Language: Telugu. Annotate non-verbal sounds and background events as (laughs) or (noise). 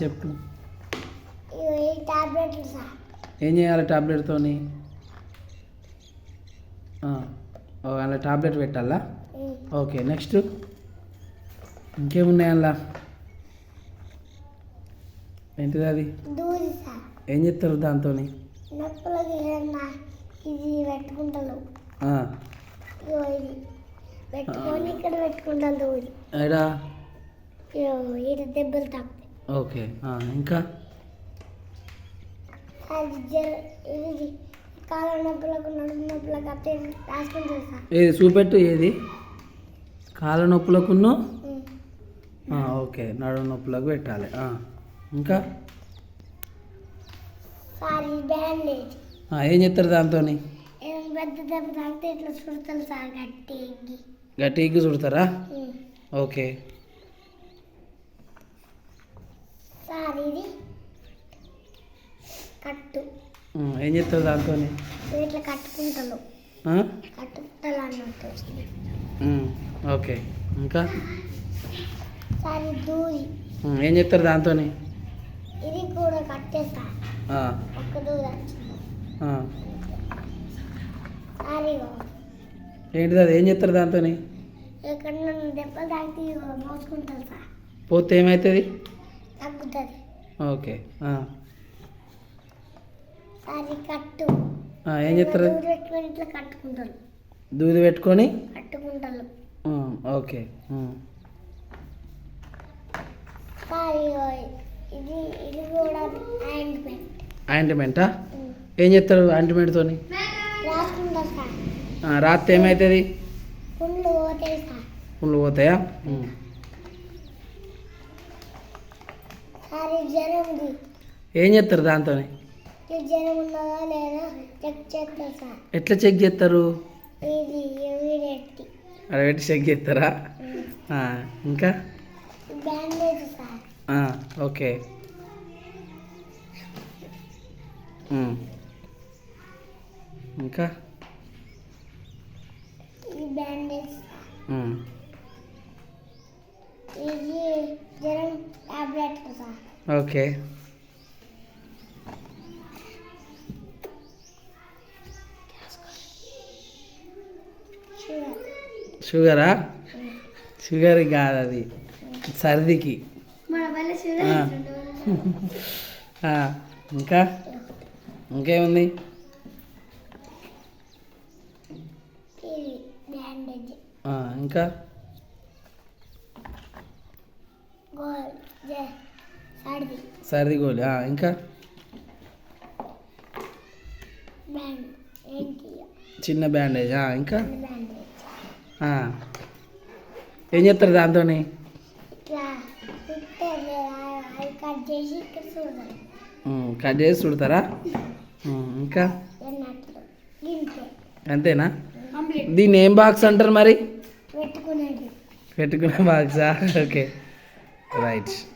చెప్పు. ఏం చేయాలి టాబ్లెట్తోని అలా టాబ్లెట్ పెట్టాలా. Okay next. ఇంకేమున్నాయి అందులో? ఏంటిది అది? ఏం చెప్తారు దాంతో ఇది పెట్టుకుంటాను పెట్టుకొని ఇక్కడ పెట్టుకుంటాను దెబ్బలు తాకుతాయి ఓకే ఇంకా? ఇది కాళ్ళ నొప్పులకు నడుము నొప్పులకు అట్టే ఏది చూపెట్టు ఏది? కాళ్ళ నొప్పులకును. ఆ, ఓకే నడుము నొప్పులకు పెట్టాలి ఇంకా? Sir bandage. ఏం చెప్తారు దాంతో పెద్ద దెబ్బ ఇట్లా చుడతారు సార్ గట్టి గట్టి ఎగ్గి చుడతారా. ఓకే. సార్ ఇది. కట్టు. ఏం చెప్తారు దాంతో ఇట్లా కట్టుకుంటాను. కట్టుకుంటాను అన్నట్టు ఓకే. ఇంకా? సార్ ఉమ్, ఏం చెప్తారు దాంతో ఇది కూడా కట్టేస్తా. ఒక్క ఇగో ఏంటిది అది? ఏం చెప్తారు దాంతో నన్ను దెబ్బలు తాకితే ఇగో మోసుకుంటాను సార్. పోతే ఏమవుతుంది తగ్గుతుంది ఓకే ఇది కట్టు. ఏం చెప్తారు దూది పెట్టుకొని ఇట్లా కట్టుకుంటాను దూది పెట్టుకొని? కట్టుకుంటాను ఉమ్, ఓకే ఇది ఇది కూడా ఆయింట్మెంట్ ఆయింట్మెంటా ఏం చెప్తారు ఆయింట్మెంట్తో రాత్రి ఏమవుతుంది పుండ్లు పోతాయి సార్ పుళ్ళు పోతాయా ఉమ్. సార్ ఈ జ్వరంది ఏం చేస్తారు దాంతో ఎట్లా చెక్ చేస్తారు? పెట్టి చెక్ చేస్తారా? ఇంకా? ఓకే. ఇంకా? Bandage sir um. ఇది జ్వరం టాబ్లెట్ సార్ ఓకే. షుగరా? షుగర్ కాదు అది. సర్దికి. ఇంకా? ఇంకేముంది? ఇంకా? సర్ది. గోలి ఇంకా? చిన్న బ్యాండేజ్ ఇంకా. ఏం చేస్తారు దాంతో కట్ చేసి చుడతారా? ఇంకా? అంతేనా? దీన్ని ఏం బాక్స్ అంటారు మరి? పెట్టుకునే బాక్సా? (laughs) ఓకే. రైట్.